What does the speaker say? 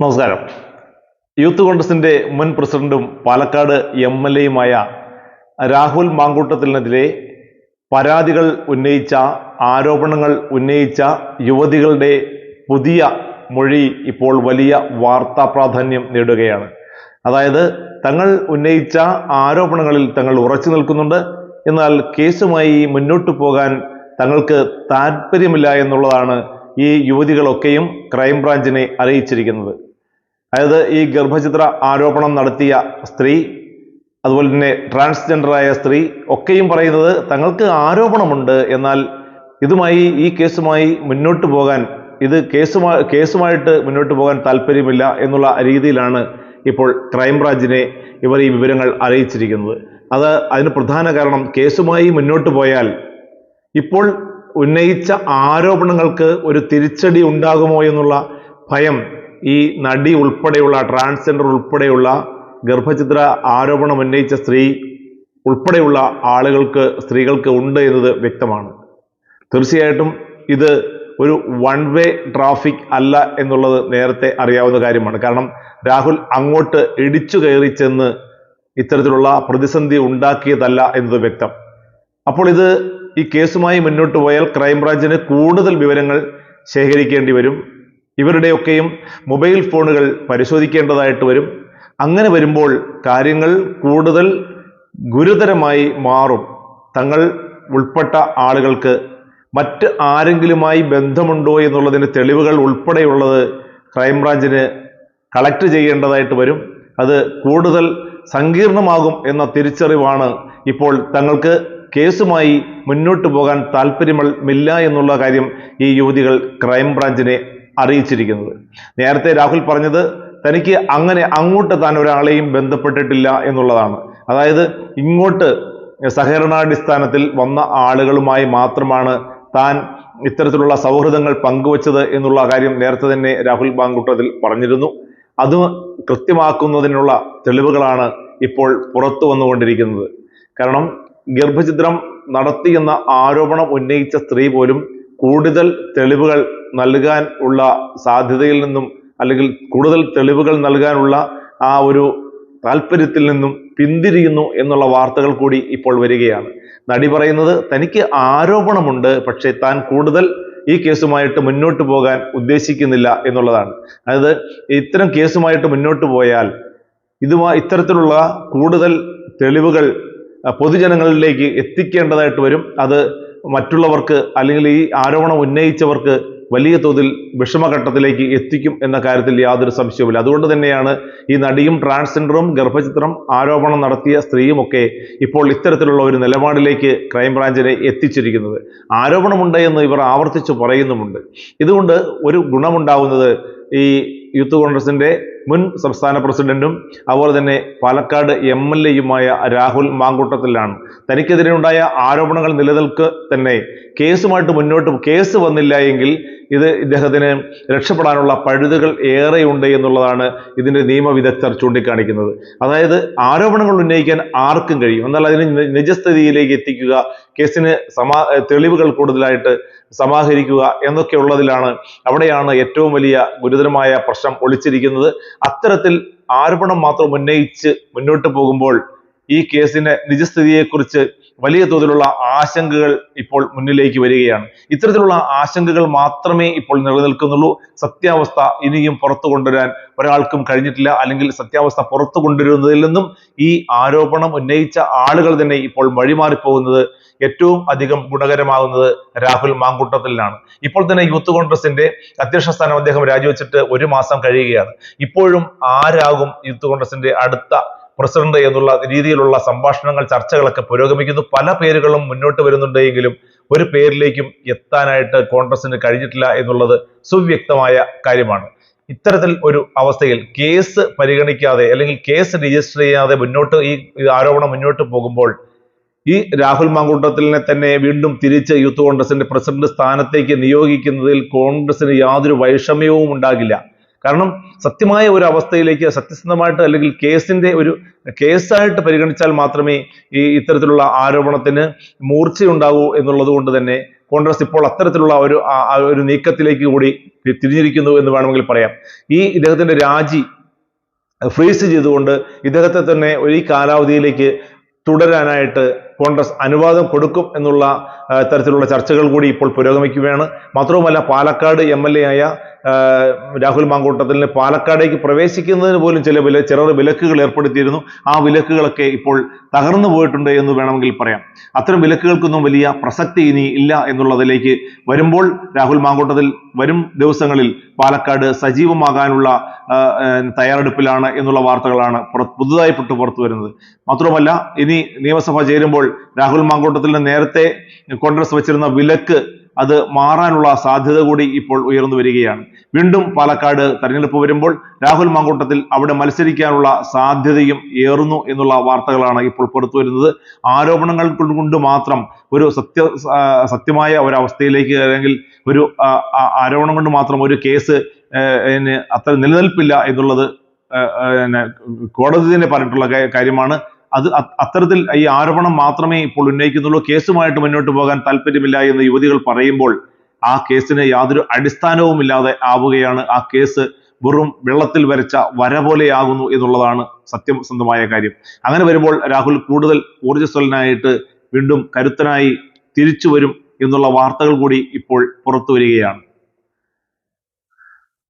നമസ്കാരം. യൂത്ത് കോൺഗ്രസിന്റെ മുൻ പ്രസിഡന്റും പാലക്കാട് എം എൽ എയുമായ രാഹുൽ മാങ്കൂട്ടത്തിനെതിരെ പരാതികൾ ഉന്നയിച്ച ആരോപണങ്ങൾ ഉന്നയിച്ച യുവതികളുടെ പുതിയ മൊഴി ഇപ്പോൾ വലിയ വാർത്താ പ്രാധാന്യം നേടുകയാണ്. അതായത് തങ്ങൾ ഉന്നയിച്ച ആരോപണങ്ങളിൽ തങ്ങൾ ഉറച്ചു നിൽക്കുന്നുണ്ട്. എന്നാൽ കേസുമായി മുന്നോട്ടു പോകാൻ തങ്ങൾക്ക് താല്പര്യമില്ല എന്നുള്ളതാണ് ഈ യുവതികളൊക്കെയും ക്രൈംബ്രാഞ്ചിനെ അറിയിച്ചിരിക്കുന്നത്. അതായത് ഈ ഗർഭചിത്ര ആരോപണം നടത്തിയ സ്ത്രീ അതുപോലെ തന്നെ ട്രാൻസ്ജെൻഡറായ സ്ത്രീ ഒക്കെയും പറയുന്നത് തങ്ങൾക്ക് ആരോപണമുണ്ട്. എന്നാൽ ഇതുമായി ഈ കേസുമായി മുന്നോട്ട് പോകാൻ ഇത് കേസുമായി കേസുമായിട്ട് മുന്നോട്ട് പോകാൻ താല്പര്യമില്ല എന്നുള്ള രീതിയിലാണ് ഇപ്പോൾ ക്രൈംബ്രാഞ്ചിനെ ഇവർ ഈ വിവരങ്ങൾ അറിയിച്ചിരിക്കുന്നത്. അത് അതിന് പ്രധാന കാരണം കേസുമായി മുന്നോട്ട് പോയാൽ ഇപ്പോൾ ഉന്നയിച്ച ആരോപണങ്ങൾക്ക് ഒരു തിരിച്ചടി ഉണ്ടാകുമോ എന്നുള്ള ഭയം ഈ നടി ഉൾപ്പെടെയുള്ള ട്രാൻസ്ജെൻഡർ ഉൾപ്പെടെയുള്ള ഗർഭചിത്ര ആരോപണം ഉന്നയിച്ച സ്ത്രീ ഉൾപ്പെടെയുള്ള ആളുകൾക്ക് സ്ത്രീകൾക്ക് ഉണ്ട് എന്നത് വ്യക്തമാണ്. തീർച്ചയായിട്ടും ഇത് ഒരു വൺ വേ ട്രാഫിക് അല്ല എന്നുള്ളത് നേരത്തെ അറിയാവുന്ന കാര്യമാണ്. കാരണം രാഹുൽ അങ്ങോട്ട് ഇടിച്ചു കയറി ചെന്ന് ഇത്തരത്തിലുള്ള പ്രതിസന്ധി ഉണ്ടാക്കിയതല്ല എന്നത് വ്യക്തം. അപ്പോൾ ഇത് ഈ കേസുമായി മുന്നോട്ട് പോയാൽ ക്രൈംബ്രാഞ്ചിന് കൂടുതൽ വിവരങ്ങൾ ശേഖരിക്കേണ്ടി വരും. ഇവരുടെയൊക്കെയും മൊബൈൽ ഫോണുകൾ പരിശോധിക്കേണ്ടതായിട്ട് വരും. അങ്ങനെ വരുമ്പോൾ കാര്യങ്ങൾ കൂടുതൽ ഗുരുതരമായി മാറും. തങ്ങൾ ഉൾപ്പെട്ട ആളുകൾക്ക് മറ്റ് ആരെങ്കിലുമായി ബന്ധമുണ്ടോ എന്നുള്ളതിന് തെളിവുകൾ ഉൾപ്പെടെയുള്ളത് ക്രൈംബ്രാഞ്ചിന് കളക്ട് ചെയ്യേണ്ടതായിട്ട് വരും. അത് കൂടുതൽ സങ്കീർണമാകും എന്ന തിരിച്ചറിവാണ് ഇപ്പോൾ തങ്ങൾക്ക് കേസുമായി മുന്നോട്ട് പോകാൻ താല്പര്യമില്ല എന്നുള്ള കാര്യം ഈ യുവതികൾ ക്രൈംബ്രാഞ്ചിനെ അറിയിച്ചിരിക്കുന്നത്. നേരത്തെ രാഹുൽ പറഞ്ഞത് തനിക്ക് അങ്ങനെ അങ്ങോട്ട് താൻ ഒരാളെയും ബന്ധപ്പെട്ടിട്ടില്ല എന്നുള്ളതാണ്. അതായത് ഇങ്ങോട്ട് സഹകരണാടിസ്ഥാനത്തിൽ വന്ന ആളുകളുമായി മാത്രമാണ് താൻ ഇത്തരത്തിലുള്ള സൗഹൃദങ്ങൾ പങ്കുവച്ചത് എന്നുള്ള കാര്യം നേരത്തെ തന്നെ രാഹുൽ ബാങ്കുട്ടത്തിൽ പറഞ്ഞിരുന്നു. അത് കൃത്യമാക്കുന്നതിനുള്ള തെളിവുകളാണ് ഇപ്പോൾ പുറത്തു വന്നുകൊണ്ടിരിക്കുന്നത്. കാരണം ഗർഭചിത്രം നടത്തിയെന്ന ആരോപണം ഉന്നയിച്ച സ്ത്രീ പോലും കൂടുതൽ തെളിവുകൾ നൽകാൻ ഉള്ള സാധ്യതയിൽ നിന്നും അല്ലെങ്കിൽ കൂടുതൽ തെളിവുകൾ നൽകാനുള്ള ആ ഒരു താല്പര്യത്തിൽ നിന്നും പിന്തിരിയുന്നു എന്നുള്ള വാർത്തകൾ കൂടി ഇപ്പോൾ വരികയാണ്. നടി പറയുന്നത് തനിക്ക് ആരോപണമുണ്ട് പക്ഷേ താൻ കൂടുതൽ ഈ കേസുമായിട്ട് മുന്നോട്ട് പോകാൻ ഉദ്ദേശിക്കുന്നില്ല എന്നുള്ളതാണ്. അതായത് ഇത്തരം കേസുമായിട്ട് മുന്നോട്ട് പോയാൽ ഇതുമായി ഇത്തരത്തിലുള്ള കൂടുതൽ തെളിവുകൾ പൊതുജനങ്ങളിലേക്ക് എത്തിക്കേണ്ടതായിട്ട് വരും. അത് മറ്റുള്ളവർക്ക് അല്ലെങ്കിൽ ഈ ആരോപണം ഉന്നയിച്ചവർക്ക് വലിയ തോതിൽ വിഷമഘട്ടത്തിലേക്ക് എത്തിക്കും എന്ന കാര്യത്തിൽ യാതൊരു സംശയവുമില്ല. അതുകൊണ്ട് തന്നെയാണ് ഈ നടിയും ട്രാൻസ്ജെൻഡറും ഗർഭചിത്രം ആരോപണം നടത്തിയ സ്ത്രീയുമൊക്കെ ഇപ്പോൾ ഇത്തരത്തിലുള്ള ഒരു നിലപാടിലേക്ക് ക്രൈംബ്രാഞ്ചിനെ എത്തിച്ചിരിക്കുന്നത്. ആരോപണമുണ്ട് എന്ന് ഇവർ ആവർത്തിച്ചു പറയുന്നുമുണ്ട്. ഇതുകൊണ്ട് ഒരു ഗുണമുണ്ടാവുന്നത് ഈ യൂത്ത് കോൺഗ്രസിന്റെ മുൻ സംസ്ഥാന പ്രസിഡന്റും അതുപോലെ തന്നെ പാലക്കാട് എം എൽ എയുമായ രാഹുൽ മാങ്കൂട്ടത്തിലാണ്. തനിക്കെതിരെ ഉണ്ടായ ആരോപണങ്ങൾ നിലനിൽക്കെ തന്നെ കേസുമായിട്ട് മുന്നോട്ട് കേസ് വന്നില്ല എങ്കിൽ ഇത് ഇദ്ദേഹത്തിന് രക്ഷപ്പെടാനുള്ള പഴുതുകൾ ഏറെയുണ്ട് എന്നുള്ളതാണ് ഇതിന്റെ നിയമവിദഗ്ധർ ചൂണ്ടിക്കാണിക്കുന്നത്. അതായത് ആരോപണങ്ങൾ ഉന്നയിക്കാൻ ആർക്കും കഴിയും. എന്നാൽ അതിന് നിജസ്ഥിതിയിലേക്ക് എത്തിക്കുക കേസിന് സമാ തെളിവുകൾ കൂടുതലായിട്ട് സമാഹരിക്കുക എന്നൊക്കെ ഉള്ളതിലാണ് അവിടെയാണ് ഏറ്റവും വലിയ ഗുരുതരമായ പ്രശ്നം ഒളിച്ചിരിക്കുന്നത്. അത്തരത്തിൽ ആരോപണം മാത്രം ഉന്നയിച്ച് മുന്നോട്ട് പോകുമ്പോൾ ഈ കേസിന്റെ നിജസ്ഥിതിയെക്കുറിച്ച് വലിയ തോതിലുള്ള ആശങ്കകൾ ഇപ്പോൾ മുന്നിലേക്ക് വരികയാണ്. ഇത്തരത്തിലുള്ള ആശങ്കകൾ മാത്രമേ ഇപ്പോൾ നിലനിൽക്കുന്നുള്ളൂ. സത്യാവസ്ഥ ഇനിയും പുറത്തു കൊണ്ടുവരാൻ ഒരാൾക്കും കഴിഞ്ഞിട്ടില്ല. അല്ലെങ്കിൽ സത്യാവസ്ഥ പുറത്തു കൊണ്ടുവരുന്നതിൽ നിന്നും ഈ ആരോപണം ഉന്നയിച്ച ആളുകൾ തന്നെ ഇപ്പോൾ വഴിമാറിപ്പോകുന്നത് ഏറ്റവും അധികം ഗുണകരമാകുന്നത് രാഹുൽ മാങ്കൂട്ടത്തിലാണ്. ഇപ്പോൾ തന്നെ യൂത്ത് കോൺഗ്രസിന്റെ അധ്യക്ഷ സ്ഥാനം അദ്ദേഹം രാജിവെച്ചിട്ട് ഒരു മാസം കഴിയുകയാണ്. ഇപ്പോഴും ആരാകും യൂത്ത് കോൺഗ്രസിന്റെ അടുത്ത പ്രസിഡന്റ് എന്നുള്ള രീതിയിലുള്ള സംഭാഷണങ്ങൾ ചർച്ചകളൊക്കെ പുരോഗമിക്കുന്നു. പല പേരുകളും മുന്നോട്ട് വരുന്നുണ്ടെങ്കിലും ഒരു പേരിലേക്കും എത്താനായിട്ട് കോൺഗ്രസിന് കഴിഞ്ഞിട്ടില്ല എന്നുള്ളത് സുവ്യക്തമായ കാര്യമാണ്. ഇത്തരത്തിൽ ഒരു അവസ്ഥയിൽ കേസ് പരിഗണിക്കാതെ അല്ലെങ്കിൽ കേസ് രജിസ്റ്റർ ചെയ്യാതെ മുന്നോട്ട് ഈ ആരോപണം മുന്നോട്ട് പോകുമ്പോൾ ഈ രാഹുൽ മാങ്കൂട്ടത്തിലിനെ തന്നെ വീണ്ടും തിരിച്ച് യൂത്ത് കോൺഗ്രസിന്റെ പ്രസിഡന്റ് സ്ഥാനത്തേക്ക് നിയോഗിക്കുന്നതിൽ കോൺഗ്രസിന് യാതൊരു വൈഷമ്യവും ഉണ്ടാകില്ല. കാരണം സത്യമായ ഒരു അവസ്ഥയിലേക്ക് സത്യസന്ധമായിട്ട് അല്ലെങ്കിൽ കേസിന്റെ ഒരു കേസായിട്ട് പരിഗണിച്ചാൽ മാത്രമേ ഈ ഇത്തരത്തിലുള്ള ആരോപണത്തിന് മൂർച്ചയുണ്ടാകൂ എന്നുള്ളത് കൊണ്ട് തന്നെ കോൺഗ്രസ് ഇപ്പോൾ അത്തരത്തിലുള്ള ഒരു ഒരു നീക്കത്തിലേക്ക് കൂടി തിരിഞ്ഞിരിക്കുന്നു എന്ന് വേണമെങ്കിൽ പറയാം. ഈ ഇദ്ദേഹത്തിന്റെ രാജി ഫ്രീസ് ചെയ്തുകൊണ്ട് ഇദ്ദേഹത്തെ തന്നെ ഒരു കാലാവധിയിലേക്ക് തുടരാനായിട്ട് കോൺഗ്രസ് അനുവാദം കൊടുക്കും എന്നുള്ള തരത്തിലുള്ള ചർച്ചകൾ കൂടി ഇപ്പോൾ പുരോഗമിക്കുകയാണ്. മാത്രവുമല്ല പാലക്കാട് എം എൽ എ ആയ രാഹുൽ മാങ്കൂട്ടത്തിന് പാലക്കാടേക്ക് പ്രവേശിക്കുന്നതിന് പോലും ചില വില ചെറു വിലക്കുകൾ ഏർപ്പെടുത്തിയിരുന്നു. ആ വിലക്കുകളൊക്കെ ഇപ്പോൾ തകർന്നു പോയിട്ടുണ്ട് എന്ന് വേണമെങ്കിൽ പറയാം. അത്തരം വിലക്കുകൾക്കൊന്നും വലിയ പ്രസക്തി ഇനി ഇല്ല എന്നുള്ളതിലേക്ക് വരുമ്പോൾ രാഹുൽ മാങ്കൂട്ടത്തിൽ വരും ദിവസങ്ങളിൽ പാലക്കാട് സജീവമാകാനുള്ള തയ്യാറെടുപ്പിലാണ് എന്നുള്ള വാർത്തകളാണ് പുതുതായി പുറത്തു പുറത്തു വരുന്നത് മാത്രമല്ല ഇനി നിയമസഭ ചേരുമ്പോൾ രാഹുൽ മാങ്കോട്ടത്തിൽ നേരത്തെ കോൺഗ്രസ് വെച്ചിരുന്ന വിലക്ക് അത് മാറാനുള്ള സാധ്യത കൂടി ഇപ്പോൾ ഉയർന്നു വരികയാണ്. വീണ്ടും പാലക്കാട് തെരഞ്ഞെടുപ്പ് വരുമ്പോൾ രാഹുൽ മാങ്കൂട്ടത്തിൽ അവിടെ മത്സരിക്കാനുള്ള സാധ്യതയും ഏറുന്നു എന്നുള്ള വാർത്തകളാണ് ഇപ്പോൾ പുറത്തു വരുന്നത്. ആരോപണങ്ങൾ കൊണ്ട് മാത്രം ഒരു സത്യ സത്യമായ ഒരവസ്ഥയിലേക്ക് അല്ലെങ്കിൽ ഒരു ആരോപണം കൊണ്ട് മാത്രം ഒരു കേസ് അത്ര നിലനിൽപ്പില്ല എന്നുള്ളത് കോടതി തന്നെ പറഞ്ഞിട്ടുള്ള കാര്യമാണ്. അത് അത്തരത്തിൽ ഈ ആരോപണം മാത്രമേ ഇപ്പോൾ ഉന്നയിക്കുന്നുള്ളൂ. കേസുമായിട്ട് മുന്നോട്ട് പോകാൻ താല്പര്യമില്ല എന്ന് യുവതികൾ പറയുമ്പോൾ ആ കേസിന് യാതൊരു അടിസ്ഥാനവുമില്ലാതെ ആവുകയാണ്. ആ കേസ് വെറും വെള്ളത്തിൽ വരച്ച വര പോലെയാകുന്നു എന്നുള്ളതാണ് സത്യസന്ധമായ കാര്യം. അങ്ങനെ വരുമ്പോൾ രാഹുൽ കൂടുതൽ ഊർജസ്വലനായിട്ട് വീണ്ടും കരുത്തനായി തിരിച്ചു വരും എന്നുള്ള വാർത്തകൾ കൂടി ഇപ്പോൾ പുറത്തു വരികയാണ്.